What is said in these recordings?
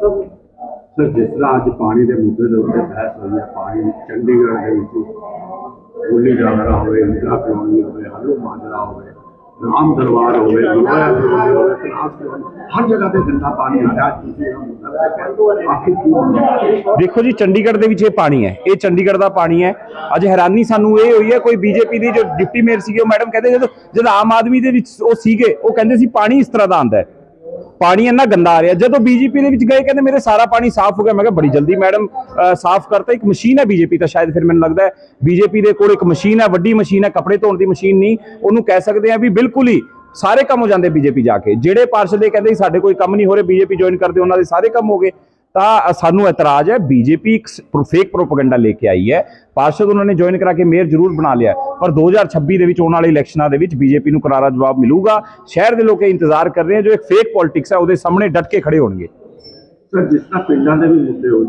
Sir ਜਿਸ ਤਰ੍ਹਾਂ ਅੱਜ ਪਾਣੀ ਦੇ ਮੁੱਦੇ ਦੇ ਉੱਤੇ ਬਹਿਸ ਹੋਈ ਹੈ ਪਾਣੀ ਚੰਡੀਗੜ੍ਹ ਦੇ ਵਿੱਚ ਬੋਲੀ ਜਾਗਰਾ ਹੋਵੇ ਇੰਦਰਾ ਕਲੋਨੀ ਹੋਵੇ ਹਲੂ ਮਾਜਰਾ ਹੋਵੇ ਰਾਮ ਦਰਬਾਰ ਹੋਵੇ ਗੁਰਦੁਆਰਾ ਕਲੋਨੀ ਹੋਵੇ ਕਲੋਨੀ ਹਰ ਜਗ੍ਹਾ ਤੇ ਗੰਦਾ ਪਾਣੀ ਆ ਰਿਹਾ? ਦੇਖੋ ਜੀ ਚੰਡੀਗੜ੍ਹ ਦੇ ਵਿੱਚ ਇਹ ਪਾਣੀ ਹੈ ਇਹ ਚੰਡੀਗੜ੍ਹ ਦਾ ਪਾਣੀ ਹੈ। ਅੱਜ ਹੈਰਾਨੀ ਸਾਨੂੰ ਇਹ ਹੋਈ ਹੈ ਕੋਈ ਬੀਜੇਪੀ ਦੀ ਜੋ ਡਿਪਟੀ ਮੇਅਰ ਸੀਗੇ ਉਹ ਮੈਡਮ ਕਹਿੰਦੇ ਜਦੋਂ ਜਦ ਆਮ ਆਦਮੀ ਦੇ ਵਿੱਚ ਉਹ ਸੀਗੇ ਉਹ ਕਹਿੰਦੇ ਸੀ ਪਾਣੀ ਇਸ ਤਰ੍ਹਾਂ ਦਾ ਆਂਦਾ ਹੈ। ਪਾਣੀ ਇੰਨਾ ਗੰਦਾ ਆ ਰਿਹਾ। ਜਦੋਂ ਬੀਜੇਪੀ ਦੇ ਵਿੱਚ ਗਏ, ਕਹਿੰਦੇ ਮੇਰੇ ਸਾਰਾ ਪਾਣੀ ਸਾਫ਼ ਹੋ ਗਿਆ। ਮੈਂ ਕਿਹਾ, ਬੜੀ ਜਲਦੀ ਮੈਡਮ ਸਾਫ਼ ਕਰਤਾ। ਇੱਕ ਮਸ਼ੀਨ ਹੈ ਬੀਜੇਪੀ ਤਾਂ ਸ਼ਾਇਦ ਫਿਰ ਮੈਨੂੰ ਲੱਗਦਾ ਹੈ। ਬੀਜੇਪੀ ਦੇ ਕੋਲ ਇੱਕ ਮਸ਼ੀਨ ਹੈ ਵੱਡੀ ਮਸ਼ੀਨ ਹੈ ਕੱਪੜੇ ਧੋਣ ਦੀ ਮਸ਼ੀਨ ਨਹੀਂ। ਉਹਨੂੰ ਕਹਿ ਸਕਦੇ ਆ ਵੀ ਬਿਲਕੁਲ ਹੀ ਸਾਰੇ ਕੰਮ ਹੋ ਜਾਂਦੇ ਬੀਜੇਪੀ ਜਾ ਕੇ। ਜਿਹੜੇ ਪਾਰਸ਼ਦ ਇਹ ਕਹਿੰਦੇ ਸਾਡੇ ਕੋਈ ਕੰਮ ਨਹੀਂ ਹੋ ਰਹੇ ਬੀਜੇਪੀ ਜੁਆਇਨ ਕਰਦੇ, ਉਹਨਾਂ ਦੇ ਸਾਰੇ ਕੰਮ ਹੋ ਗਏ। ਤਾਂ ਸਾਨੂੰ ਇਤਰਾਜ਼ ਹੈ ਬੀਜੇਪੀ ਇੱਕ ਫੇਕ ਪ੍ਰੋਪਗੈਂਡਾ ਲੈ ਕੇ ਆਈ ਹੈ। ਪਾਰਸ਼ਦ ਉਹਨਾਂ ਨੇ ਜੁਆਇਨ ਕਰਾ ਕੇ ਮੇਅਰ ਜ਼ਰੂਰ ਬਣਾ ਲਿਆ। ਪਰ 2026 ਦੇ ਵਿੱਚ ਆਉਣ ਵਾਲੇ ਇਲੈਕਸ਼ਨਾਂ ਦੇ ਵਿੱਚ ਬੀਜੇਪੀ ਨੂੰ ਕਰਾਰਾ ਜਵਾਬ ਮਿਲੂਗਾ। ਸ਼ਹਿਰ ਦੇ ਲੋਕ ਇਹ ਇੰਤਜ਼ਾਰ ਕਰ ਰਹੇ ਹਨ ਜੋ ਇੱਕ ਫੇਕ ਪੋਲਿਟਿਕਸ ਹੈ, ਉਹਦੇ ਸਾਹਮਣੇ ਡਟ ਕੇ ਖੜੇ ਹੋਣਗੇ। ਸਰ, ਜਿਸ ਤਰ੍ਹਾਂ ਪਿੰਡਾਂ ਦੇ ਵੀ ਮੁੱਦੇ ਹੋ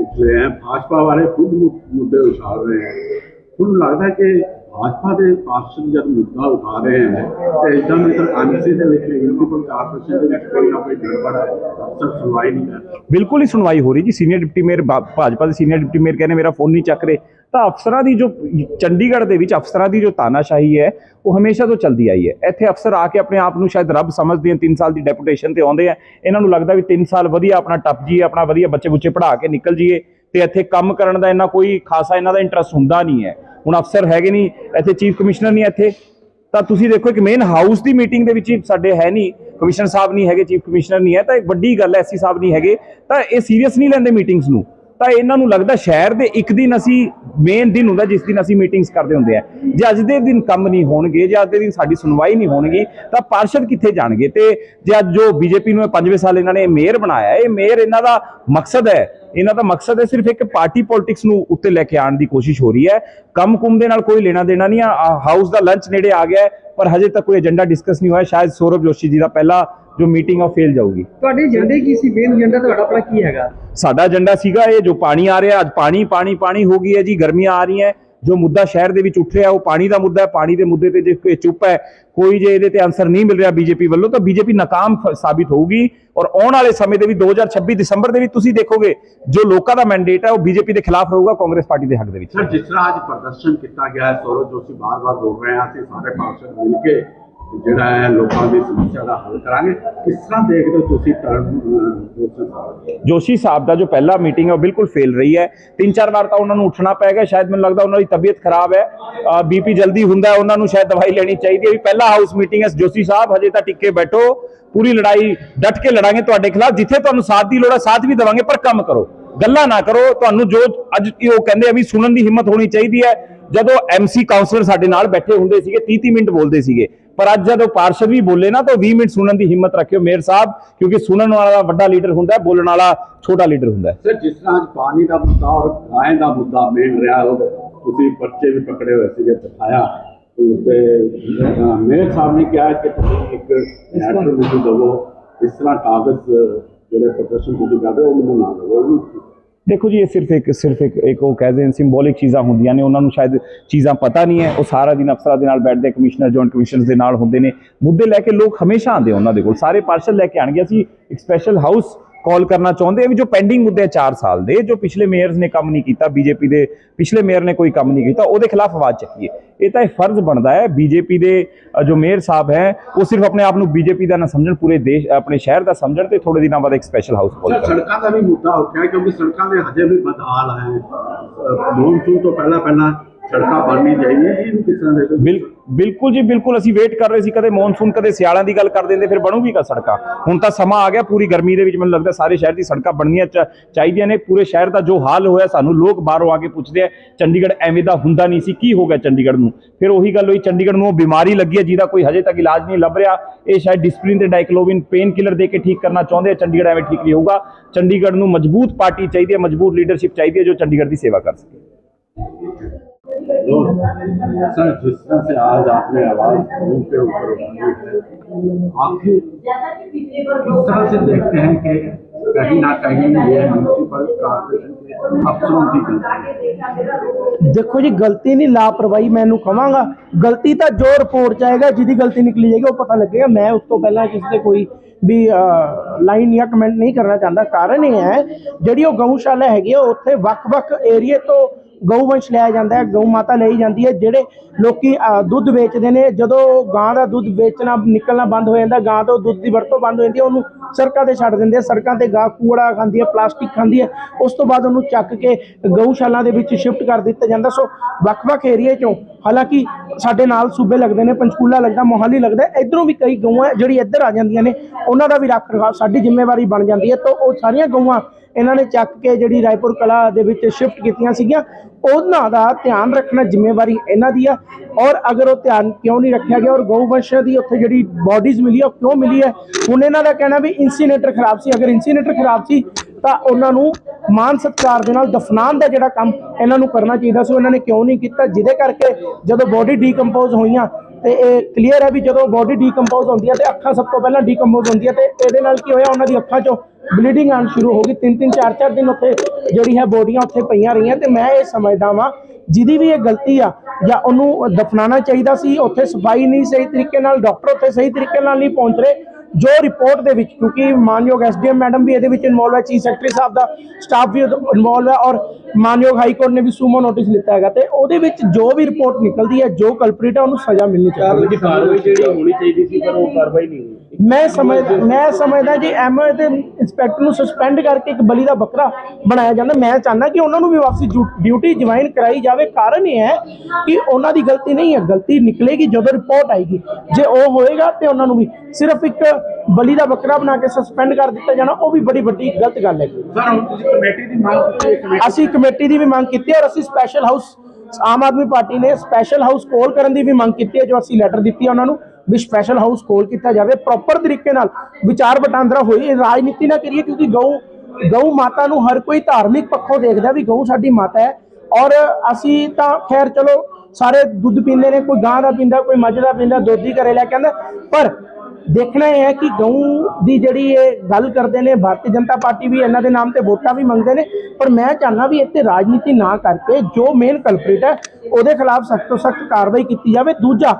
ਉਠਲੇ ਹੈ ਭਾਜਪਾ ਵਾਲੇ ਖੁਦ ਮੁੱਦੇ ਉਛਾਲ ਰਹੇ ਹੈ ਤੁਹਾਨੂੰ ਲੱਗਦਾ ਕਿ ਭਾਜਪਾ ਦੇ ਪਾਰਸ਼ਦ ਜਦ ਮੁੱਦਾ ਉਠਾ ਰਹੇ ਹੈ ਤੇ ਇਦਾਂ ਮਤਲਬ ਐਮਸੀ ਦੇ ਵਿੱਚ ਮਿਊਨਿਸਪਲ ਕਾਰਪੋਰੇਸ਼ਨ ਦੇ ਵਿੱਚ ਕੋਈ ਨਾ ਕੋਈ ਗੜਬੜ ਹੈ ਅਫਸਰ ਸੁਣਵਾਈ ਨਹੀਂ ਕਰ ਬਿਲਕੁਲ ਹੀ ਸੁਣਵਾਈ ਹੋ ਰਹੀ ਜੀ। ਸੀਨੀਅਰ ਡਿਪਟੀ ਮੇਅਰ ਭਾਜਪਾ ਦੇ ਸੀਨੀਅਰ ਡਿਪਟੀ ਮੇਅਰ ਕਹਿੰਦੇ, ਮੇਰਾ ਫੋਨ ਨਹੀਂ ਚੱਕ ਰਹੇ। ਤਾਂ ਅਫਸਰਾਂ ਦੀ ਜੋ ਚੰਡੀਗੜ੍ਹ ਦੇ ਵਿੱਚ ਅਫਸਰਾਂ ਦੀ ਜੋ ਤਾਨਾਸ਼ਾਹੀ ਹੈ, ਉਹ ਹਮੇਸ਼ਾ ਤੋਂ ਚੱਲਦੀ ਆਈ ਹੈ। ਇੱਥੇ ਅਫਸਰ ਆ ਕੇ ਆਪਣੇ ਆਪ ਨੂੰ ਸ਼ਾਇਦ ਰੱਬ ਸਮਝਦੇ ਹਨ 3 ਸਾਲ ਦੀ ਡੈਪੂਟੇਸ਼ਨ ਤੇ ਆਉਂਦੇ ਆ। ਇਹਨਾਂ ਨੂੰ ਲੱਗਦਾ ਵੀ 3 ਸਾਲ ਵਧੀਆ ਆਪਣਾ ਟੱਪ ਜੀਏ, ਆਪਣਾ ਵਧੀਆ ਬੱਚੇ ਬੁੱਚੇ ਪੜ੍ਹਾ ਕੇ ਨਿਕਲ ਜੀਏ। ਤੇ ਇੱਥੇ ਕੰਮ ਕਰਨ ਦਾ ਇਹਨਾਂ ਕੋਈ ਖਾਸਾ ਇਹਨਾਂ ਦਾ ਇੰਟਰਸਟ ਹੁੰਦਾ ਨਹੀਂ ਹੈ। ਹੁਣ ਅਫਸਰ ਹੈਗੇ ਨਹੀਂ, ਇੱਥੇ ਚੀਫ ਕਮਿਸ਼ਨਰ ਨਹੀਂ ਇੱਥੇ। ਤਾਂ ਤੁਸੀਂ ਦੇਖੋ ਇੱਕ ਮੇਨ ਹਾਊਸ ਦੀ ਮੀਟਿੰਗ ਦੇ ਵਿੱਚ ਸਾਡੇ ਹੈ ਨਹੀਂ ਕਮਿਸ਼ਨਰ ਸਾਹਿਬ ਨਹੀਂ ਹੈਗੇ ਚੀਫ ਕਮਿਸ਼ਨਰ ਨਹੀਂ ਹੈ। ਤਾਂ ਇੱਕ ਵੱਡੀ ਗੱਲ ਐਸੀ ਸਾਹਿਬ ਨਹੀਂ ਹੈਗੇ। ਤਾਂ ਇਹ ਸੀਰੀਅਸ ਨਹੀਂ ਲੈਂਦੇ ਮੀਟਿੰਗਸ ਨੂੰ। ਤਾਂ ਇਹਨਾਂ ਨੂੰ ਲੱਗਦਾ ਸ਼ਹਿਰ ਦੇ ਇੱਕ ਦਿਨ ਅਸੀਂ ਮੇਨ ਦਿਨ ਹੁੰਦਾ ਜਿਸ ਦਿਨ ਅਸੀਂ ਮੀਟਿੰਗਸ ਕਰਦੇ ਹੁੰਦੇ ਆ। ਜੇ ਅੱਜ ਦੇ ਦਿਨ ਕੰਮ ਨਹੀਂ ਹੋਣਗੇ, ਜੇ ਅੱਜ ਦੇ ਦਿਨ ਸਾਡੀ ਸੁਣਵਾਈ ਨਹੀਂ ਹੋਣਗੀ, ਤਾਂ ਪਾਰਸ਼ਦ ਕਿੱਥੇ ਜਾਣਗੇ? ਤੇ ਜੇ ਅੱਜ ਜੋ ਬੀਜੇਪੀ ਨੂੰ ਇਹ ਪੰਜਵੇਂ ਸਾਲ ਇਹਨਾਂ ਨੇ ਮੇਅਰ ਬਣਾਇਆ, ਇਹ ਮੇਅਰ ਇਹਨਾਂ ਦਾ ਮਕਸਦ ਹੈ। ਇਹਨਾਂ ਦਾ ਮਕਸਦ ਹੈ ਸਿਰਫ ਇੱਕ ਪਾਰਟੀ ਪੋਲਿਟਿਕਸ ਨੂੰ ਉੱਤੇ ਲੈ ਕੇ ਆਉਣ ਦੀ ਕੋਸ਼ਿਸ਼ ਹੋ ਰਹੀ ਹੈ। ਕੰਮ ਕੁੰਮ ਦੇ ਨਾਲ ਕੋਈ ਲੈਣਾ ਦੇਣਾ ਨਹੀਂ ਆ। ਹਾਊਸ ਦਾ ਲੰਚ ਨੇੜੇ ਆ ਗਿਆ ਪਰ ਹਜੇ ਤੱਕ ਕੋਈ ਏਜੰਡਾ ਡਿਸਕਸ ਨਹੀਂ ਹੋਇਆ। ਸ਼ਾਇਦ ਸੌਰਵ ਜੋਸ਼ੀ ਜੀ ਦਾ ਪਹਿਲਾ ਜੋ ਮੀਟਿੰਗ ਆ ਫੇਲ ਜਾਊਗੀ। ਤੁਹਾਡੇ ਏਜੰਡੇ ਕੀ ਸੀ? ਮੇਨ ਏਜੰਡਾ ਤੁਹਾਡਾ ਆਪਣਾ ਕੀ ਹੈਗਾ? ਸਾਡਾ ਏਜੰਡਾ ਸੀਗਾ ਇਹ ਜੋ ਪਾਣੀ ਆ ਰਿਹਾ ਅੱਜ ਪਾਣੀ ਪਾਣੀ ਪਾਣੀ ਹੋ ਗਈ ਹੈ ਜੀ ਗਰਮੀਆਂ ਆ ਰਹੀਆਂ ਜੋ ਮੁੱਦਾ ਸ਼ਹਿਰ ਦੇ ਵਿੱਚ ਉੱਠ ਰਿਹਾ ਉਹ ਪਾਣੀ ਦਾ ਮੁੱਦਾ ਹੈ। ਪਾਣੀ ਦੇ ਮੁੱਦੇ ਤੇ ਜੇ ਕੋਈ ਚੁੱਪ ਹੈ ਕੋਈ ਜੇ ਇਹਦੇ ਤੇ ਆਨਸਰ ਨਹੀਂ ਮਿਲ ਰਿਹਾ ਬੀਜੇਪੀ ਵੱਲੋਂ ਤਾਂ ਬੀਜੇਪੀ ਨਾਕਾਮ ਸਾਬਿਤ ਹੋਊਗੀ। ਔਰ ਆਉਣ ਵਾਲੇ ਸਮੇਂ ਦੇ ਵੀ 2026 ਦਸੰਬਰ ਦੇ ਵਿੱਚ ਤੁਸੀਂ ਦੇਖੋਗੇ ਜੋ ਲੋਕਾਂ ਦਾ ਮੈਂਡੇਟ ਹੈ ਉਹ ਬੀਜੇਪੀ ਦੇ ਖਿਲਾਫ ਰਹੂਗਾ ਕਾਂਗਰਸ ਪਾਰਟੀ ਦੇ ਹੱਕ ਦੇ ਵਿੱਚ। ਸਰ ਜਿਸ ਤਰ੍ਹਾਂ ਅੱਜ ਪ੍ਰਦਰਸ਼ਨ ਕੀਤਾ ਗਿਆ ਹੈ ਸੌਰਵ ਜੋਸ਼ੀ ਬਾਰ-ਬਾਰ ਬੋਲ ਰਹੇ ਹਾਂ ਅਸੀਂ ਸਾਰੇ ਪਾਰਸ਼ਦ ਮਿਲ ਕੇ ਜਿਹੜਾ ਹੈ ਲੋਕਾਂ ਦੀ ਸਮੱਸਿਆ ਦਾ ਹੱਲ ਕਰਾਂਗੇ। ਕਿਸ ਤਰ੍ਹਾਂ ਦੇਖਦੇ ਹੋ ਤੁਸੀਂ ਟਰਨ ਜੋਸ਼ੀ ਸਾਹਿਬ? ਦਾ ਜੋ ਪਹਿਲਾ ਮੀਟਿੰਗ ਹੈ ਉਹ ਬਿਲਕੁਲ ਫੇਲ ਰਹੀ ਹੈ। ਤਿੰਨ ਚਾਰ ਵਾਰ ਤਾਂ ਉਹਨਾਂ ਨੂੰ ਉੱਠਣਾ ਪੈਗਾ ਸ਼ਾਇਦ ਮੈਨੂੰ ਲੱਗਦਾ ਉਹਨਾਂ ਦੀ ਤਬੀਅਤ ਖਰਾਬ ਹੈ। ਬੀਪੀ ਜਲਦੀ ਹੁੰਦਾ, ਉਹਨਾਂ ਨੂੰ ਸ਼ਾਇਦ ਦਵਾਈ ਲੈਣੀ ਚਾਹੀਦੀ ਹੈ। ਵੀ ਪਹਿਲਾ ਹਾਊਸ ਮੀਟਿੰਗ ਹੈ ਜੋਸ਼ੀ ਸਾਹਿਬ। ਹਜੇ ਤਾਂ ਟਿੱਕੇ ਬੈਠੋ। ਪੂਰੀ ਲੜਾਈ ਡਟ ਕੇ ਲੜਾਂਗੇ ਤੁਹਾਡੇ ਖਿਲਾਫ। ਜਿੱਥੇ ਤੁਹਾਨੂੰ ਸਾਥ ਦੀ ਲੋੜ ਹੈ, ਸਾਥ ਵੀ ਦੇਵਾਂਗੇ, ਪਰ ਕੰਮ ਕਰੋ। ਗੱਲਾਂ ਨਾ ਕਰੋ। ਤੁਹਾਨੂੰ ਜੋ ਅੱਜ ਉਹ ਕਹਿੰਦੇ ਆ ਵੀ ਸੁਣਨ ਦੀ ਹਿੰਮਤ ਹੋਣੀ ਚਾਹੀਦੀ ਹੈ। ਜਦੋਂ ਐਮਸੀ ਕਾਉਂਸਲਰ ਸਾਡੇ ਨਾਲ ਬੈਠੇ ਹੁੰਦੇ ਸੀਗੇ 30 30 ਮਿੰਟ ਬੋਲਦੇ ਸੀਗੇ। ਪਰ ਅੱਜ ਜਦੋਂ ਪਾਰਸ਼ਦ ਵੀ ਬੋਲੇ ਨਾ ਤਾਂ 20 ਮਿੰਟ ਸੁਣਨ ਦੀ ਹਿੰਮਤ ਰੱਖਿਓ ਮੇਅਰ ਸਾਹਿਬ ਕਿਉਂਕਿ ਸੁਣਨ ਵਾਲਾ ਵੱਡਾ ਲੀਡਰ ਹੁੰਦਾ ਹੈ ਬੋਲਣ ਵਾਲਾ ਛੋਟਾ ਲੀਡਰ ਹੁੰਦਾ ਹੈ। ਸਰ ਜਿਸ ਤਰ੍ਹਾਂ ਅੱਜ ਪਾਣੀ ਦਾ ਮੁੱਦਾ ਔਰ ਗਾਇਂ ਦਾ ਮੁੱਦਾ ਮੇਨ ਰਿਹਾ ਉਹ ਤੁਸੀਂ ਬੱਚੇ ਵੀ ਪਕੜੇ ਹੋਏ ਸੀਗੇ ਦਿਖਾਇਆ। ਸਾਹਿਬ ਨੇ ਕਿਹਾ ਕਿ ਤੁਸੀਂ ਇੱਕ ਲੈਟਰ ਮੈਨੂੰ ਦਵੋ ਇਸ ਤਰ੍ਹਾਂ ਕਾਗਜ਼ ਜਿਹੜੇ ਪ੍ਰਦਰਸ਼ਨ ਤੁਸੀਂ ਕਰਦੇ ਹੋ ਉਹ ਮੈਨੂੰ ਨਾ ਦਵੋ ਦੇਖੋ ਜੀ, ਇਹ ਸਿਰਫ ਇੱਕ ਸਿਰਫ ਇੱਕ ਇੱਕ ਉਹ ਕਹਿੰਦੇ ਨੇ ਸਿੰਬੋਲਿਕ ਚੀਜ਼ਾਂ ਹੁੰਦੀਆਂ ਨੇ, ਉਹਨਾਂ ਨੂੰ ਸ਼ਾਇਦ ਚੀਜ਼ਾਂ ਪਤਾ ਨਹੀਂ ਹੈ। ਉਹ ਸਾਰਾ ਦਿਨ ਅਫਸਰਾਂ ਦੇ ਨਾਲ ਬੈਠਦੇ ਕਮਿਸ਼ਨਰ ਜੁਆਇੰਟ ਕਮਿਸ਼ਨਰਸ ਦੇ ਨਾਲ ਹੁੰਦੇ ਨੇ। ਮੁੱਦੇ ਲੈ ਕੇ ਲੋਕ ਹਮੇਸ਼ਾ ਆਉਂਦੇ ਉਹਨਾਂ ਦੇ ਕੋਲ। ਸਾਰੇ ਪਾਰਸਲ ਲੈ ਕੇ ਆਣਗੇ ਅਸੀਂ ਇੱਕ ਸਪੈਸ਼ਲ ਹਾਊਸ ਕਾਲ ਕਰਨਾ ਚਾਹੁੰਦੇ ਆ ਵੀ ਜੋ ਪੈਂਡਿੰਗ ਮੁੱਦੇ 4 ਸਾਲ ਦੇ ਜੋ ਪਿਛਲੇ ਮੇਅਰਸ ਨੇ ਕੰਮ ਨਹੀਂ ਕੀਤਾ ਬੀਜੇਪੀ ਦੇ ਪਿਛਲੇ ਮੇਅਰ ਨੇ ਕੋਈ ਕੰਮ ਨਹੀਂ ਕੀਤਾ ਉਹਦੇ ਖਿਲਾਫ ਆਵਾਜ਼ ਚੱਕੀਏ। ਇਹ ਤਾਂ ਇਹ ਫਰਜ਼ ਬਣਦਾ ਹੈ ਬੀਜੇਪੀ ਦੇ ਜੋ ਮੇਅਰ ਸਾਹਿਬ ਹੈ ਉਹ ਸਿਰਫ ਆਪਣੇ ਆਪ ਨੂੰ ਬੀਜੇਪੀ ਦਾ ਨਾ ਸਮਝਣ ਪੂਰੇ ਦੇਸ਼ ਆਪਣੇ ਸ਼ਹਿਰ ਦਾ ਸਮਝਣ ਤੇ ਥੋੜੇ ਦਿਨਾਂ ਬਾਅਦ ਇੱਕ ਸਪੈਸ਼ਲ ਹਾਊਸ ਕਾਲ ਸਰ ਸੜਕਾਂ ਦਾ ਵੀ ਮੁੱਦਾ ਉੱਠਿਆ ਕਿਉਂਕਿ ਸੜਕਾਂ ਦੇ ਹਜੇ ਵੀ ਬਦਹਾਲ ਹੈ ਮੌਨਸੂਨ ਤੋਂ ਪਹਿਲਾਂ ਪਹਿਲਾਂ ਸੜਕਾਂ ਬਣਨੀ ਚਾਹੀਦੀਆਂ ਇਹਨੂੰ ਕਿਸ ਤਰ੍ਹਾਂ ਦੇਖੋ ਬਿਲ ਬਿਲਕੁਲ ਜੀ, ਬਿਲਕੁਲ ਅਸੀਂ ਵੇਟ ਕਰ ਰਹੇ ਸੀ, ਕਦੇ ਮੌਨਸੂਨ ਕਦੇ ਸਿਆਲਾਂ ਦੀ ਗੱਲ ਕਰ ਦਿੰਦੇ ਫਿਰ ਬਣੂਗੀ ਕਾ ਸੜਕਾਂ। ਹੁਣ ਤਾਂ ਸਮਾਂ ਆ ਗਿਆ, ਪੂਰੀ ਗਰਮੀ ਦੇ ਵਿੱਚ ਮੈਨੂੰ ਲੱਗਦਾ ਸਾਰੇ ਸ਼ਹਿਰ ਦੀ ਸੜਕਾਂ ਬਣਨੀਆਂ ਚਾ- ਚਾਹੀਦੀਆਂ ਨੇ। ਪੂਰੇ ਸ਼ਹਿਰ ਦਾ ਜੋ ਹਾਲ ਹੋਇਆ, ਸਾਨੂੰ ਲੋਕ ਬਾਹਰੋਂ ਆ ਕੇ ਪੁੱਛਦੇ ਆ, ਚੰਡੀਗੜ੍ਹ ਐਵੇਂ ਦਾ ਹੁੰਦਾ ਨਹੀਂ ਸੀ, ਕੀ ਹੋ ਗਿਆ ਚੰਡੀਗੜ੍ਹ ਨੂੰ? ਫਿਰ ਉਹੀ ਗੱਲ ਹੋਈ, ਚੰਡੀਗੜ੍ਹ ਨੂੰ ਉਹ ਬਿਮਾਰੀ ਲੱਗੀ ਹੈ, ਜਿਹਦਾ ਕੋਈ ਹਜੇ ਤੱਕ ਇਲਾਜ ਨਹੀਂ ਲੱਭ ਰਿਹਾ। ਇਹ ਸ਼ਾਇਦ ਡਿਸਪਲਿਨ ਤੇ ਡਾਈਕਲੋਵਿਨ ਪੇਨ ਕਿਲਰ ਦੇ ਕੇ ਠੀਕ ਕਰਨਾ ਚਾਹੁੰਦੇ ਆ, ਚੰਡੀਗੜ੍ਹ ਐਵੇਂ ਠੀਕ ਨਹੀਂ ਹੋਊਗਾ। ਚੰਡੀਗੜ੍ਹ ਨੂੰ ਮਜ਼ਬੂਤ ਪਾਰਟੀ ਚਾਹੀਦੀ ਹੈ, ਮਜ਼ਬੂਤ ਲੀਡਰਸ਼ਿਪ ਚਾਹੀਦੀ ਹੈ, ਜੋ ਚੰਡੀਗੜ੍ਹ ਦੀ ਸੇਵਾ ਕਰ ਸਕੇ। तो सर जिस तरह से आज आपने आवाज फोन पे ऊपर उठाई है आखिर किस तरह से देखते हैं कि कहीं ना कहीं ये म्यूनसिपल कॉर्पोरेशन के अफसरों की गलती है ਦੇਖੋ ਜੀ ਗਲਤੀ ਨਹੀਂ ਲਾਪਰਵਾਹੀ ਮੈਨੂੰ ਕਵਾਂਗਾ ਗਲਤੀ ਤਾਂ ਜੋ ਰਿਪੋਰਟ ਚ ਆਏਗਾ ਜਿਹਦੀ ਗਲਤੀ ਨਿਕਲੀ ਜਾਏਗੀ ਉਹ ਪਤਾ ਲੱਗੇਗਾ ਮੈਂ ਉਸ ਤੋਂ ਪਹਿਲਾਂ ਕਿਸੇ ਤੇ ਕੋਈ ਵੀ ਲਾਈਨ ਜਾਂ ਕਮੈਂਟ ਨਹੀਂ ਕਰਨਾ ਚਾਹੁੰਦਾ ਕਾਰਨ ਇਹ ਹੈ ਜਿਹੜੀ ਉਹ ਗਊਸ਼ਾਲਾ ਹੈਗੀ ਆ ਉੱਥੇ ਵੱਖ-ਵੱਖ ਏਰੀਏ ਤੋਂ ਗਊ ਵੰਸ਼ ਲਿਆ ਜਾਂਦਾ ਹੈ, ਗਊ ਮਾਤਾ ਲਈ ਜਾਂਦੀ ਹੈ, ਜਿਹੜੇ ਲੋਕੀ ਦੁੱਧ ਵੇਚਦੇ ਨੇ, ਜਦੋਂ ਗਾਂ ਦਾ ਦੁੱਧ ਵੇਚਣਾ, ਨਿਕਲਣਾ ਬੰਦ ਹੋ ਜਾਂਦਾ, ਗਾਂ ਤੋਂ ਦੁੱਧ ਦੀ ਵਰਤੋਂ ਬੰਦ ਹੋ ਜਾਂਦੀ ਹੈ, ਉਹਨੂੰ ਸੜਕਾਂ ਤੇ ਛੱਡ ਦਿੰਦੇ ਆ, ਸੜਕਾਂ ਤੇ ਗਾਂ ਕੂੜਾ ਖਾਂਦੀ ਹੈ, ਪਲਾਸਟਿਕ ਖਾਂਦੀ ਹੈ, ਉਸ ਤੋਂ ਬਾਅਦ ਉਹਨੂੰ ਚੱਕ ਕੇ ਗਊਸ਼ਾਲਾ ਦੇ ਵਿੱਚ ਸ਼ਿਫਟ ਕਰ ਦਿੱਤਾ ਜਾਂਦਾ, ਸੋ ਵੱਖ-ਵੱਖ ਏਰੀਏ ਚੋਂ, ਹਾਲਾਂਕਿ ਸਾਡੇ ਨਾਲ ਸੂਬੇ ਲੱਗਦੇ ਨੇ, ਪੰਚਕੂਲਾ ਲੱਗਦਾ, ਮੋਹਾਲੀ ਲੱਗਦਾ, ਇਧਰੋਂ ਵੀ ਕਈ ਗਊਆਂ ਜਿਹੜੀ ਇੱਧਰ ਆ ਜਾਂਦੀਆਂ ਨੇ, ਉਹਨਾਂ ਦਾ ਵੀ ਰੱਖ ਰਖਾਵ ਸਾਡੀ ਜ਼ਿੰਮੇਵਾਰੀ ਬਣ ਜਾਂਦੀ ਹੈ, ਤਾਂ ਉਹ ਸਾਰੀਆਂ ਗਊਆਂ ਇਹਨਾਂ ਨੇ ਚੱਕ ਕੇ ਜਿਹੜੀ ਰਾਏਪੁਰ ਕਲਾ ਦੇ ਵਿੱਚ ਸ਼ਿਫਟ ਕੀਤੀਆਂ ਸੀਗੀਆਂ ਉਹਨਾਂ ਦਾ ਧਿਆਨ ਰੱਖਣਾ ਜ਼ਿੰਮੇਵਾਰੀ ਇਹਨਾਂ ਦੀ ਆ। ਔਰ ਅਗਰ ਉਹ ਧਿਆਨ ਕਿਉਂ ਨਹੀਂ ਰੱਖਿਆ ਗਿਆ ਔਰ ਗਊਵੰਸ਼ ਦੀ ਉੱਥੇ ਜਿਹੜੀ ਬਾਡੀਜ਼ ਮਿਲੀ ਆ, ਉਹ ਕਿਉਂ ਮਿਲੀ ਹੈ ਹੁਣ ਇਹਨਾਂ ਦਾ ਕਹਿਣਾ ਵੀ ਇਨਸੀਨੇਟਰ ਖਰਾਬ ਸੀ। ਅਗਰ ਇਨਸੀਨੇਟਰ ਖਰਾਬ ਸੀ ਤਾਂ ਉਹਨਾਂ ਨੂੰ ਮਾਨ ਸਤਿਕਾਰ ਦੇ ਨਾਲ ਦਫਨਾਉਣ ਦਾ ਜਿਹੜਾ ਕੰਮ ਇਹਨਾਂ ਨੂੰ ਕਰਨਾ ਚਾਹੀਦਾ ਸੀ ਉਹਨਾਂ ਨੇ ਕਿਉਂ ਨਹੀਂ ਕੀਤਾ? ਜਿਹਦੇ ਕਰਕੇ ਜਦੋਂ ਬੋਡੀ ਡੀਕੰਪੋਜ਼ ਹੋਈਆਂ ਤੇ ਇਹ ਕਲੀਅਰ ਹੈ ਵੀ ਜਦੋਂ ਬਾਡੀ ਡੀਕੰਪੋਜ਼ ਹੁੰਦੀ ਹੈ ਤੇ ਅੱਖਾਂ ਸਭ ਤੋਂ ਪਹਿਲਾਂ ਡੀਕੰਪੋਜ਼ ਹੁੰਦੀਆਂ ਹੈ ਤੇ ਇਹਦੇ ਨਾਲ ਕੀ ਹੋਇਆ, ਉਹਨਾਂ ਦੀ ਅੱਖਾਂ 'ਚੋਂ ਬਲੀਡਿੰਗ ਆਉਣ ਸ਼ੁਰੂ ਹੋ ਗਈ। ਤਿੰਨ ਤਿੰਨ, ਚਾਰ ਚਾਰ ਦਿਨ ਉੱਥੇ ਜਿਹੜੀ ਹੈ ਬੋਡੀਆਂ ਉੱਥੇ ਪਈਆਂ ਰਹੀਆਂ ਤੇ ਮੈਂ ਇਹ ਸਮਝਦਾ ਵਾਂ, ਜਿਹਦੀ ਵੀ ਇਹ ਗਲਤੀ ਆ ਜਾਂ ਉਹਨੂੰ ਦਫਨਾਉਣਾ ਚਾਹੀਦਾ ਸੀ, ਉੱਥੇ ਸਫ਼ਾਈ ਨਹੀਂ ਸਹੀ ਤਰੀਕੇ ਨਾਲ ਡਾਕਟਰ ਉੱਥੇ ਸਹੀ ਤਰੀਕੇ ਨਾਲ ਨਹੀਂ ਪਹੁੰਚ ਰਹੇ ਜੋ ਰਿਪੋਰਟ ਦੇ ਵਿੱਚ, ਕਿਉਂਕਿ ਮਾਨਯੋਗ ਐਸਡੀਐਮ ਮੈਡਮ ਵੀ ਇਹਦੇ ਵਿੱਚ ਇਨਵੋਲਵ ਹੈ, ਚੀਫ ਸੈਕਟਰੀ ਸਾਹਿਬ ਦਾ ਸਟਾਫ ਵੀ ਇਨਵੋਲਵ ਹੈ ਔਰ ਮਾਨਯੋਗ ਹਾਈ ਕੋਰਟ ਨੇ ਵੀ ਸੂਮੋ ਨੋਟਿਸ ਲਿੱਤਾ ਹੈਗਾ ਤੇ ਉਹਦੇ ਵਿੱਚ ਜੋ ਵੀ ਰਿਪੋਰਟ ਨਿਕਲਦੀ ਹੈ, ਜੋ ਕਲਪ੍ਰੀਟ ਹੈ, ਉਹਨੂੰ ਸਜ਼ਾ ਮਿਲਣੀ ਚਾਹੀਦੀ ਹੈ। ਕਾਰਵਾਈ ਜਿਹੜੀ ਹੋਣੀ ਚਾਹੀਦੀ ਸੀ, ਪਰ ਉਹ ਕਾਰਵਾਈ ਨਹੀਂ ਹੋਈ। ਮੈਂ ਸਮਝ ਮੈਂ ਸਮਝਦਾ ਜੀ ਐਮਓ ਤੇ ਇੰਸਪੈਕਟਰ ਨੂੰ ਸਸਪੈਂਡ ਕਰਕੇ ਇੱਕ ਬਲੀ ਦਾ ਬੱਕਰਾ ਬਣਾਇਆ ਜਾਂਦਾ। ਮੈਂ ਚਾਹੁੰਦਾ ਕਿ ਉਹਨਾਂ ਨੂੰ ਵੀ ਵਾਪਸੀ ਡਿਊਟੀ ਜੁਆਇਨ ਕਰਾਈ ਜਾਵੇ। ਕਾਰਨ ਇਹ ਹੈ ਕਿ ਉਹਨਾਂ ਦੀ ਗਲਤੀ ਨਹੀਂ ਹੈ। ਗਲਤੀ ਨਿਕਲੇਗੀ ਜਦੋਂ ਰਿਪੋਰਟ ਆਏਗੀ। ਜੇ ਉਹ ਹੋਏਗਾ ਤੇ ਉਹਨਾਂ ਨੂੰ ਵੀ ਸਿਰਫ ਇੱਕ ਬਲੀ ਦਾ ਬੱਕਰਾ ਬਣਾ ਕੇ ਸਸਪੈਂਡ ਕਰ ਦਿੱਤਾ ਜਾਣਾ ਉਹ ਵੀ ਬੜੀ ਵੱਡੀ ਗਲਤ ਗੱਲ ਹੈ ਸਰ ਹੁਣ ਤੁਸੀਂ ਕਮੇਟੀ ਦੀ ਮੰਗ ਕੀਤੀ ਹੈ ਕਮੇਟੀ ਅਸੀਂ ਕਮੇਟੀ ਦੀ ਵੀ ਮੰਗ ਕੀਤੀ ਹੈ ਔਰ ਅਸੀਂ special house Aam Aadmi party ਨੇ ਸਪੈਸ਼ਲ ਹਾਊਸ ਕੋਲ ਕਰਨ ਦੀ ਵੀ ਮੰਗ ਕੀਤੀ ਹੈ ਜੋ ਅਸੀਂ ਲੈਟਰ ਦਿੱਤੀ ਹੈ ਉਹਨਾਂ ਨੂੰ। ਵੀ ਸਪੈਸ਼ਲ ਹਾਊਸ ਕੋਲ ਕੀਤਾ ਜਾਵੇ ਪ੍ਰੋਪਰ ਤਰੀਕੇ ਨਾਲ ਵਿਚਾਰ ਵਟਾਂਦਰਾ ਹੋਈ, ਇਹ ਰਾਜਨੀਤੀ ਨਾ ਕਰੀਏ ਕਿਉਂਕਿ ਗਊ ਗਊ ਮਾਤਾ ਨੂੰ ਹਰ ਕੋਈ ਧਾਰਮਿਕ ਪੱਖੋਂ ਦੇਖਦਾ ਵੀ ਗਊ ਸਾਡੀ ਮਾਤਾ ਹੈ। ਔਰ ਅਸੀਂ ਤਾਂ ਖੈਰ ਚਲੋ, ਸਾਰੇ ਦੁੱਧ ਪੀਂਦੇ ਨੇ, ਕੋਈ ਗਾਂ ਦਾ ਪੀਂਦਾ, ਕੋਈ ਮੱਝ ਦਾ ਪੀਂਦਾ, ਦੁੱਧ ਦੋਧੀ ਘਰੇ ਲੈ ਕੇ ਆਉਂਦਾ, ਪਰ ਦੇਖਣਾ ਇਹ ਹੈ ਕਿ ਗਊ ਦੀ ਜਿਹੜੀ ਇਹ ਗੱਲ ਕਰਦੇ ਨੇ, ਭਾਰਤੀ ਜਨਤਾ ਪਾਰਟੀ ਵੀ ਇਹਨਾਂ ਦੇ ਨਾਮ ਤੇ ਵੋਟਾਂ ਵੀ ਮੰਗਦੇ ਨੇ, ਪਰ ਮੈਂ ਚਾਹੁੰਦਾ ਵੀ ਇੱਥੇ ਰਾਜਨੀਤੀ ਨਾ ਕਰਕੇ ਜੋ ਮੇਨ ਕਲਪਰੇਟ ਹੈ, ਉਹਦੇ ਖਿਲਾਫ ਸਖਤ ਤੋਂ ਸਖਤ ਕਾਰਵਾਈ ਕੀਤੀ ਜਾਵੇ। ਦੂਜਾ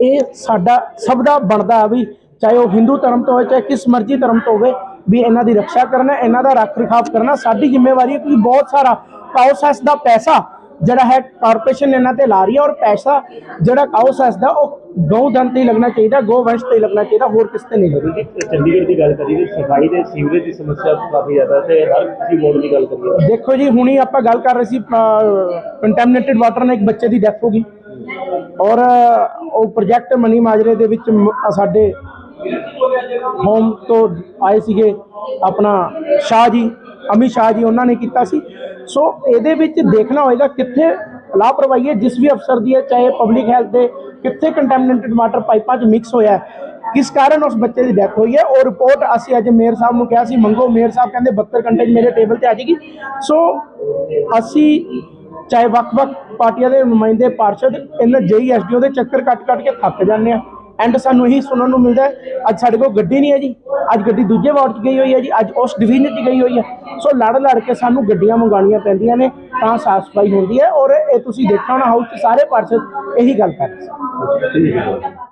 ਇਹ ਸਾਡਾ ਸਭ ਦਾ ਬਣਦਾ ਵੀ ਚਾਹੇ ਉਹ ਹਿੰਦੂ ਧਰਮ ਤੋਂ ਹੋਵੇ ਚਾਹੇ ਕਿਸ ਮਰਜ਼ੀ ਧਰਮ ਤੋਂ ਹੋਵੇ ਵੀ ਇਹਨਾਂ ਦੀ ਰੱਖਿਆ ਕਰਨਾ ਇਹਨਾਂ ਦਾ ਰੱਖ ਰਖਾਵ ਕਰਨਾ ਸਾਡੀ ਜ਼ਿੰਮੇਵਾਰੀ ਹੈ ਕਿਉਂਕਿ ਬਹੁਤ ਸਾਰਾ ਕਾਉਸੈਸ ਦਾ ਪੈਸਾ ਜਿਹੜਾ ਹੈ ਕਾਰਪੋਰੇਸ਼ਨ ਇਹਨਾਂ ਤੇ ਲਾ ਰਹੀ ਹੈ ਔਰ ਪੈਸਾ ਜਿਹੜਾ ਕਾਉਸੈਸ ਦਾ ਉਹ ਗਊ ਧਨ ਤੇ ਹੀ ਲੱਗਣਾ ਚਾਹੀਦਾ ਗੋ ਵੰਸ਼ ਤੇ ਹੀ ਲੱਗਣਾ ਚਾਹੀਦਾ ਹੋਰ ਕਿਸ ਤੇ ਨਹੀਂ ਲੱਗਣਾ। ਚੰਡੀਗੜ੍ਹ ਦੀ ਗੱਲ ਕਰੀਏ ਸਫ਼ਾਈ ਦੇ ਸੀਵਰੇਜ ਦੀ ਸਮੱਸਿਆ ਕਾਫੀ ਜ਼ਿਆਦਾ ਤੇ ਹਰ ਕਿਸੇ ਮੋੜ ਦੀ ਗੱਲ ਕਰੀਏ। ਦੇਖੋ ਜੀ ਹੁਣੀ ਆਪਾਂ ਗੱਲ ਕਰ ਰਹੇ ਸੀ ਕੰਟੈਮੀਨੇਟਡ ਵਾਟਰ ਨਾਲ ਇੱਕ ਬੱਚੇ ਦੀ ਡੈਥ ਹੋ ਗਈ। ਔਰ ਉਹ ਪ੍ਰੋਜੈਕਟ ਮਨੀ ਮਾਜਰੇ ਦੇ ਵਿੱਚ ਮ- ਸਾਡੇ ਹੋਮ ਤੋਂ ਆਏ ਸੀਗੇ ਆਪਣਾ ਸ਼ਾਹ ਜੀ, ਅਮਿਤ ਸ਼ਾਹ ਜੀ ਉਹਨਾਂ ਨੇ ਕੀਤਾ ਸੀ। ਸੋ ਇਹਦੇ ਵਿੱਚ ਦੇਖਣਾ ਹੋਏਗਾ ਕਿੱਥੇ ਲਾਪਰਵਾਹੀ ਹੈ, ਜਿਸ ਵੀ ਅਫਸਰ ਦੀ ਹੈ, ਚਾਹੇ ਪਬਲਿਕ ਹੈਲਥ ਦੇ ਕਿੱਥੇ ਕੰਟੈਮੀਨੇਟਡ ਵਾਟਰ ਪਾਈਪਾਂ 'ਚ ਮਿਕਸ ਹੋਇਆ ਹੈ, ਕਿਸ ਕਾਰਨ ਉਸ ਬੱਚੇ ਦੀ ਡੈਥ ਹੋਈ ਹੈ। ਉਹ ਰਿਪੋਰਟ ਅਸੀਂ ਅੱਜ ਮੇਅਰ ਸਾਹਿਬ ਨੂੰ ਕਿਹਾ ਸੀ, ਮੰਗੋ, ਮੇਅਰ ਸਾਹਿਬ ਕਹਿੰਦੇ 72 ਘੰਟੇ 'ਚ ਮੇਰੇ ਟੇਬਲ ਤੇ ਆ ਜਾਏਗੀ। ਸੋ ਅਸੀਂ ਚਾਹੇ ਵੱਖ-ਵੱਖ ਪਾਰਟੀਆਂ ਦੇ ਨੁਮਾਇੰਦੇ ਪਾਰਸ਼ਦ ਇਹਨਾਂ ਜੇਈ ਐਸਡੀਓ ਦੇ ਚੱਕਰ ਕੱਟ-ਕੱਟ ਕੇ ਥੱਕ ਜਾਂਦੇ ਆ। ਐਂਡ ਸਾਨੂੰ ਇਹੀ ਸੁਣਨ ਨੂੰ ਮਿਲਦਾ ਅੱਜ ਸਾਡੇ ਕੋਲ ਗੱਡੀ ਨਹੀਂ ਹੈ ਜੀ, ਅੱਜ ਗੱਡੀ ਦੂਜੇ ਵਾਰਡ 'ਚ ਗਈ ਹੋਈ ਹੈ ਜੀ, ਅੱਜ ਉਸ ਡਿਵੀਜ਼ਨ 'ਚ ਗਈ ਹੋਈ ਹੈ। ਸੋ ਲੜ ਲੜ ਕੇ ਸਾਨੂੰ ਗੱਡੀਆਂ ਮੰਗਾਉਣੀਆਂ ਪੈਂਦੀਆਂ ਨੇ, ਤਾਂ ਸਾਫ਼ ਸਫ਼ਾਈ ਹੁੰਦੀ ਹੈ। ਔਰ ਇਹ ਤੁਸੀਂ ਦੇਖਿਆ ਹੋਣਾ ਹਾਊਸ 'ਚ ਸਾਰੇ ਪਾਰਸ਼ਦ ਇਹੀ ਗੱਲ ਕਰ ਰਹੇ ਸੀ।